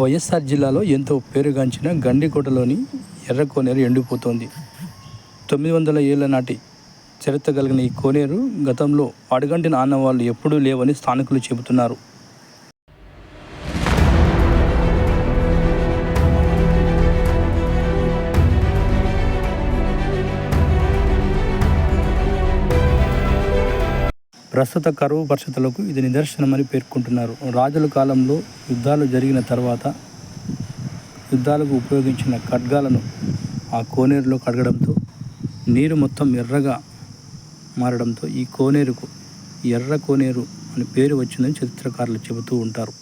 వైఎస్ఆర్ జిల్లాలో ఎంతో పేరుగాంచిన గండికోటలోని ఎర్ర కోనేరు ఎండిపోతోంది. తొమ్మిది వందల ఏళ్ళ నాటి చరిత్ర కలిగిన ఈ కోనేరు గతంలో అడుగంటిన ఆనవాళ్ళు ఎప్పుడూ లేవని స్థానికులు చెబుతున్నారు. ప్రస్తుత కరువు పరిస్థితులకు ఇది నిదర్శనమని పేర్కొంటున్నారు. రాజుల కాలంలో యుద్ధాలు జరిగిన తర్వాత యుద్ధాలకు ఉపయోగించిన ఖడ్గాలను ఆ కోనేరులో కడగడంతో నీరు మొత్తం ఎర్రగా మారడంతో ఈ కోనేరుకు ఎర్ర కోనేరు అని పేరు వచ్చిందని చరిత్రకారులు చెబుతూ ఉంటారు.